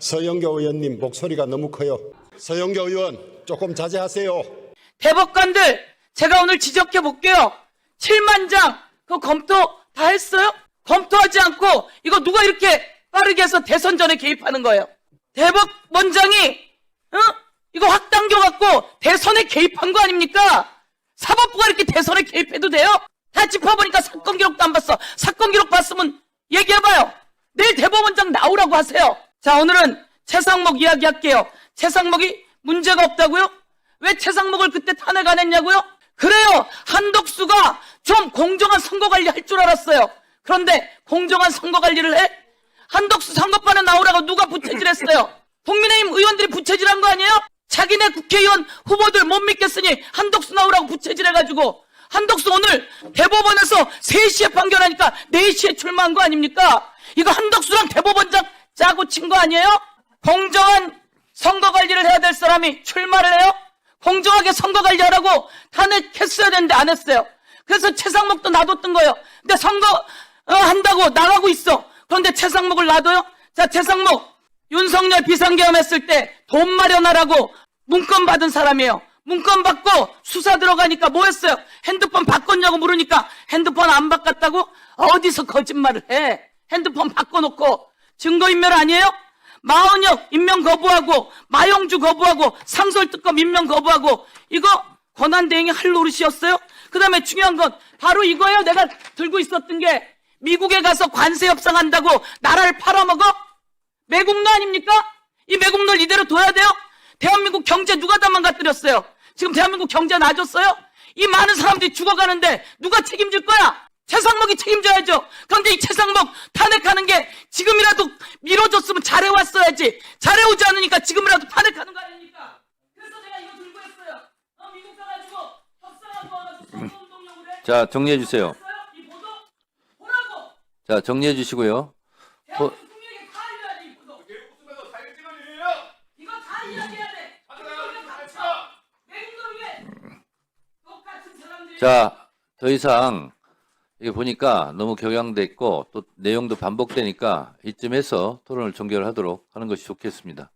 서영교 의원님 목소리가 너무 커요. 서영교 의원 조금 자제하세요. 대법관들 제가 오늘 지적해 볼게요. 7만 장 그 검토 다 했어요? 검토하지 않고 이거 누가 이렇게 빠르게 해서 대선 전에 개입하는 거예요? 대법원장이 어? 이거 확 당겨 갖고 대선에 개입한 거 아닙니까? 사법부가 이렇게 대선에 개입해도 돼요? 다 짚어보니까 사건 기록도 안 봤어. 사건 기록 봤으면 얘기해봐요. 내일 대법원장 나오라고 하세요. 자, 오늘은 최상목 이야기 할게요. 최상목이 문제가 없다고요? 왜 최상목을 그때 탄핵 안 했냐고요? 그래요. 한덕수가 좀 공정한 선거 관리 할 줄 알았어요. 그런데 공정한 선거 관리를 해? 한덕수 선거판에 나오라고 누가 부채질했어요? 국민의힘 의원들이 부채질한 거 아니에요? 자기네 국회의원 후보들 못 믿겠으니 한덕수 나오라고 부채질해가지고 한덕수 오늘 대법원에서 3시에 판결하니까 4시에 출마한 거 아닙니까? 이거 한덕수랑 대법원장 짜고 친 거 아니에요? 공정한 선거 관리를 해야 될 사람이 출마를 해요? 공정하게 선거 관리하라고 탄핵했어야 되는데 안 했어요. 그래서 최상목도 놔뒀던 거예요. 근데 선거 어, 한다고 나가고 있어. 그런데 최상목을 놔둬요? 자, 최상목 윤석열 비상계엄 했을 때 돈 마련하라고 문건 받은 사람이에요. 문건 받고 수사 들어가니까 뭐 했어요? 핸드폰 바꿨냐고 물으니까 핸드폰 안 바꿨다고? 어디서 거짓말을 해? 핸드폰 바꿔놓고 증거인멸 아니에요? 마은혁 임명 거부하고 마영주 거부하고 상설특검 임명 거부하고 이거 권한대행이 할 노릇이었어요? 그 다음에 중요한 건 바로 이거예요. 내가 들고 있었던 게 미국에 가서 관세 협상한다고 나라를 팔아먹어? 매국노 아닙니까? 이 매국노 이대로 둬야 돼요? 대한민국 경제 누가 다 망가뜨렸어요? 지금 대한민국 경제 나아졌어요? 이 많은 사람들이 죽어가는데 누가 책임질 거야? 최상목이 책임져야죠. 그런데 이 최상목 탄핵하는 게 지금이라도 미뤄졌으면 잘해왔어야지. 잘해오지 않으니까 지금이라도 탄핵하는 거 아닙니까? 그래서 내가 이거 들고 했어요. 어, 미국 가가지고 협상하고 와가지고 선거운동용으로 해. 자, 정리해 주세요. 이 보도 보라고. 자, 정리해 주시고요. 대한민국 국민에게 다 알려야 돼, 이 보도. 이거 다 이야기해야 돼. 이거 닥쳐. 외국을 위해 똑같은 사람들이 자, 더 이상 이게 보니까 너무 격양됐고 또 내용도 반복되니까 이쯤에서 토론을 종결하도록 하는 것이 좋겠습니다.